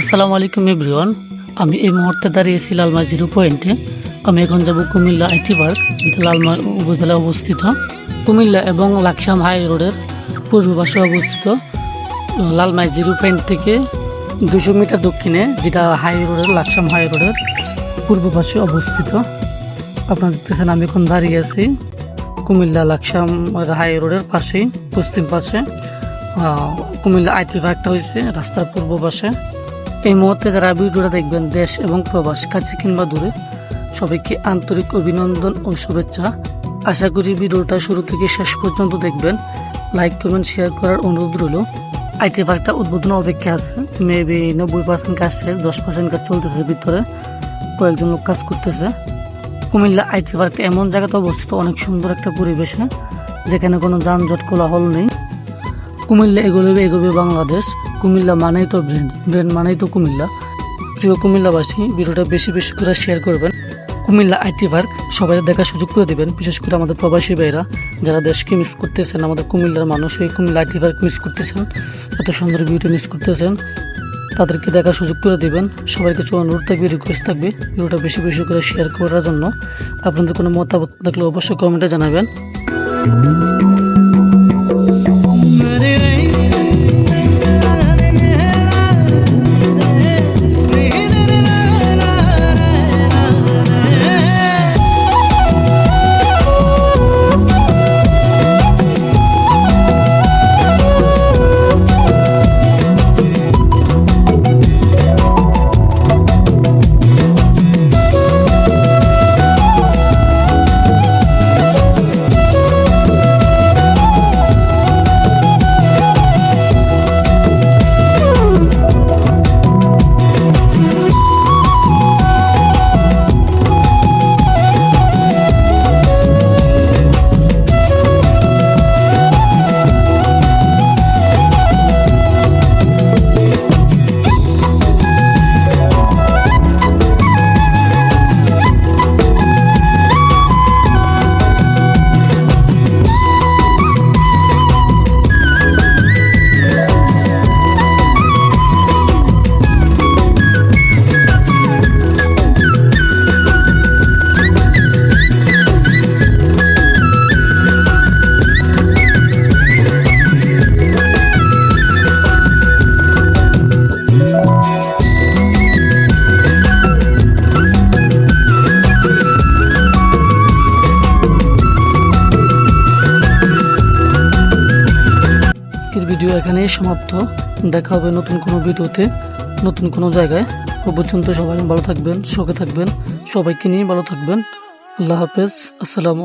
আসসালামু আলাইকুম এভরিওয়ান। আমি এই মুহূর্তে দাঁড়িয়েছি লালমা জিরো পয়েন্টে। আমি এখন যাব কুমিল্লা আইটি পার্ক, যেটা লালমা উপজেলায় অবস্থিত। কুমিল্লা এবং লাকসাম হাই রোডের পূর্ব পাশে অবস্থিত, লালমাই জিরো পয়েন্ট থেকে দুশো মিটার দক্ষিণে, যেটা হাই রোডের, লাকসাম হাই রোডের পূর্ব পাশে অবস্থিত। আপনারা দেখতেছেন আমি এখন দাঁড়িয়ে আছি কুমিল্লা লাকসাম হাই রোডের পাশেই, পশ্চিম পাশে। কুমিল্লা আইটি পার্কটা হয়েছে, রাস্তার পূর্ব পাশে। এই মুহূর্তে যারা ভিডিওটা দেখবেন, দেশ এবং প্রবাস, কাছে কিংবা দূরে, সবাইকে আন্তরিক অভিনন্দন ও শুভেচ্ছা। আশা করি ভিডিওটা শুরু থেকে শেষ পর্যন্ত দেখবেন। লাইক কমেন্ট শেয়ার করার অনুরোধ রইল। আইটি পার্কটা উদ্বোধন অপেক্ষা আছে। মেবি নব্বই পার্সেন্ট কাজ শেষ, দশ পার্সেন্ট কাজ চলতেছে ভিতরে। কয়েকজন লোক কাজ করতেছে। কুমিল্লা আইটি পার্ক এমন জায়গাতে অবস্থিত, অনেক সুন্দর একটা পরিবেশে, যেখানে কোনো যানজট কোলাহল নেই। কুমিল্লা এগোবে এগোবে বাংলাদেশ। কুমিল্লা মানেই তো ব্র্যান্ড ব্র্যান্ড মানেই তো কুমিল্লা। প্রিয় কুমিল্লাবাসী, ভিডিওটা বেশি বেশি করে শেয়ার করবেন। কুমিল্লা আইটি পার্ক, সবাই দেখার সুযোগ করে দেবেন। বিশেষ করে আমাদের প্রবাসী ভাইরা যারা দেশকে মিস করতেছেন, আমাদের কুমিল্লার মানুষ এই কুমিল্লা আইটি পার্ক মিস করতেছেন, এত সুন্দর বিউটি মিস করতেছেন, তাদেরকে দেখার সুযোগ করে দিবেন। সবার কিছু অনুরোধ থাকবে রিকোয়েস্ট থাকবে, ভিডিওটা বেশি বেশি করে শেয়ার করার জন্য। আপনাদের কোনো মতামত থাকলে অবশ্যই কমেন্টে জানাবেন। ভিডিও এখানেই সমাপ্ত। দেখা হবে নতুন কোনো ভিডিওতে, নতুন কোনো জায়গায়। ও পর্যন্ত সবাই ভালো থাকবেন, সুখে থাকবেন। সবাইকে নিয়ে ভালো থাকবেন। আল্লাহ হাফেজ। আসসালামু